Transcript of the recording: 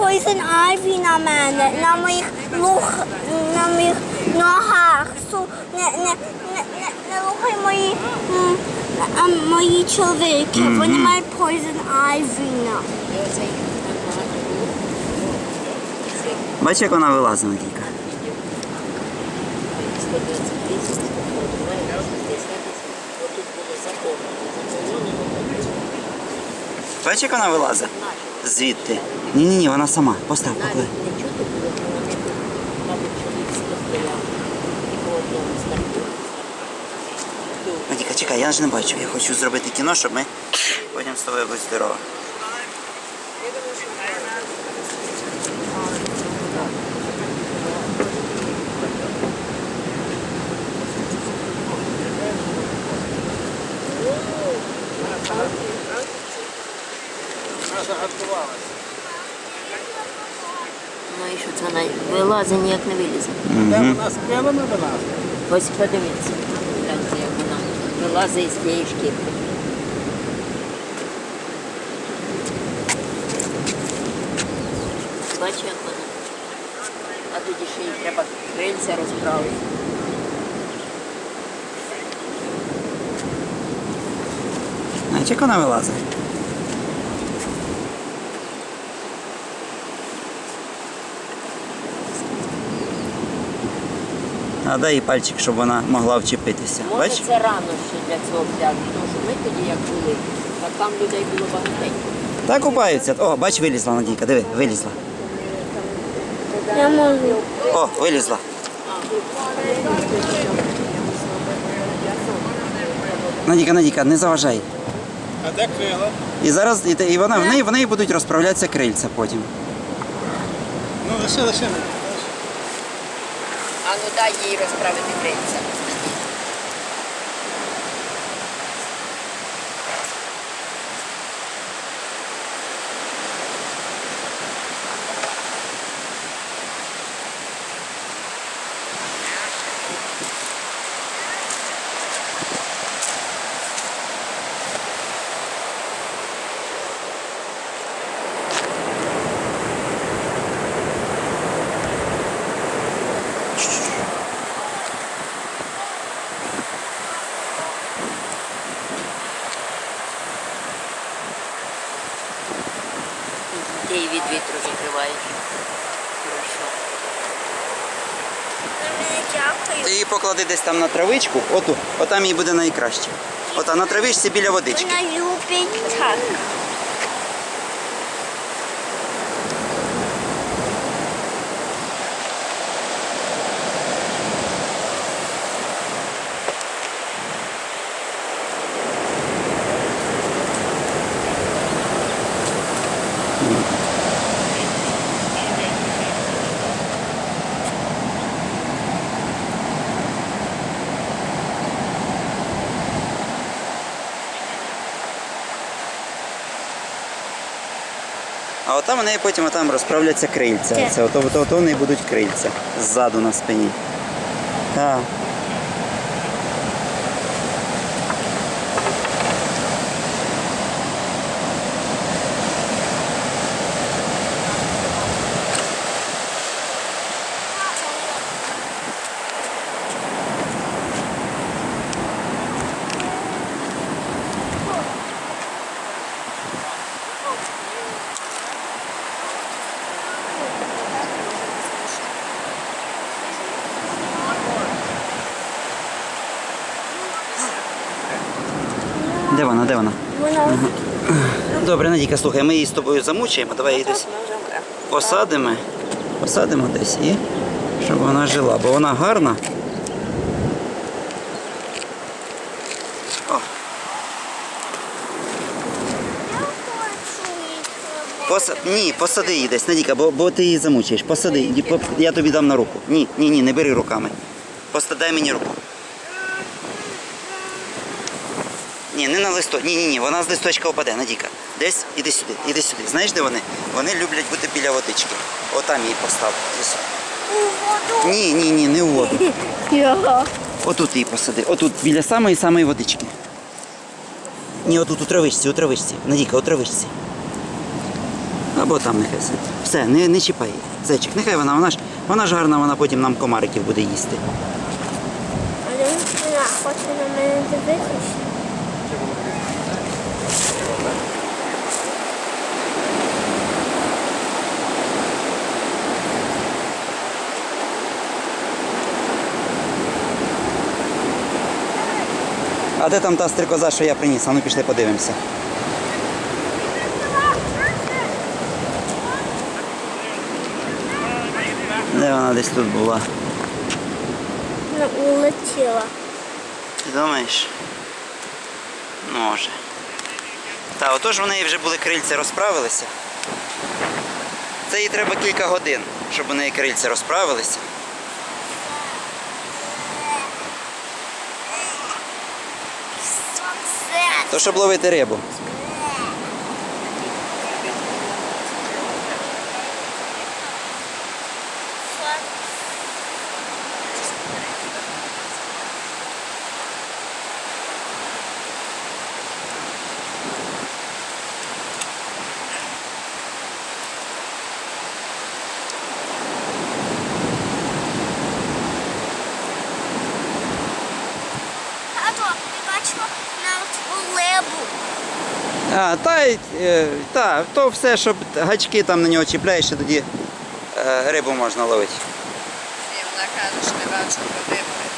poison ivy на мене, на моїх лух, на моїх ногах. Су, не, не, не, не, не рухай мої, м, а, мої чоловіки. Вони мають poison ivy на. Бачиш, як вона вилазить, Надійка? Бачиш, як вона вилазить? Звідти. Ні-ні, ні, вона сама. Постав, поклади. Надійка, чекай, я ж не бачу. Я хочу зробити кіно, щоб ми потім з тобою були здорові. Вилазить, ніяк не вилізе. Де вона з крилами вилазить? Ось подивіться, гляньте, як вона вилазить із тієї шкірки. Бачиш, як вона. А тоді ще їй треба крильця розправити. Знаєш, як вона вилазить? А дай їй пальчик, щоб вона могла вчепитися. Може Бачиш? це рано ще для цього пляжу, тому що ми тоді як були, а там людей було багатенько. Так купаються. О, бач, вилізла Надійка, диви, вилізла. Я можу. О, вилізла. Надійка, Надійка, не заважай. А де крила? І зараз і, і вона в неї в неї будуть розправлятися крильця потім. Ну лише, лише. Дай їй розправити крильця. Її від вітру закривають. Хорошо. Дякую. Ти її поклади десь там на травичку, оту, отам їй буде найкраще. Ота на травичці біля водички. Вона любить так. А отам у неї потім отам розправляться крильця. Це, Це ото, ото, ото в неї будуть крильця ззаду на спині. Так. Вона, де вона? Вона Добре, Надійка, слухай, ми її з тобою замучуємо, давай її десь посадимо. Посадимо десь і щоб вона жила, бо вона гарна. О, поса... Ні, посади її десь, Надійка, бо, бо ти її замучаєш. Посади, я тобі дам на руку. Ні, ні, ні, не бери руками. Посадай мені руку. Ні, не на листок. Ні, ні, ні, вона з листочка впаде, Надійка. Десь, іди сюди, іди сюди. Знаєш, де вони? Вони люблять бути біля водички. Отам її постав. Ось. Ні, ні, ні, не у воду. Його. Отут її посади. Отут, біля самої самої водички. Ні, отут у травичці, у травичці. Надійка, у травичці. Або там нехай сидить. Все, не, не чіпай її. Зайчик, нехай вона, вона ж, вона ж гарна, вона потім нам комариків буде їсти. Але вона хоче на мене дивитися. А де там та стрикоза, що я приніс? А ну пішли подивимося. Де вона десь тут була? Вона улетіла. Ти думаєш? Може. Та, отож в неї вже були крильця розправилися. Це їй треба кілька годин, щоб у неї крильця розправилися. То щоб ловити рибу. А, та, й, е, та, то все, щоб гачки там на нього чіпляєш, тоді е, рибу можна ловити. Вона каже, що не бачу рибу.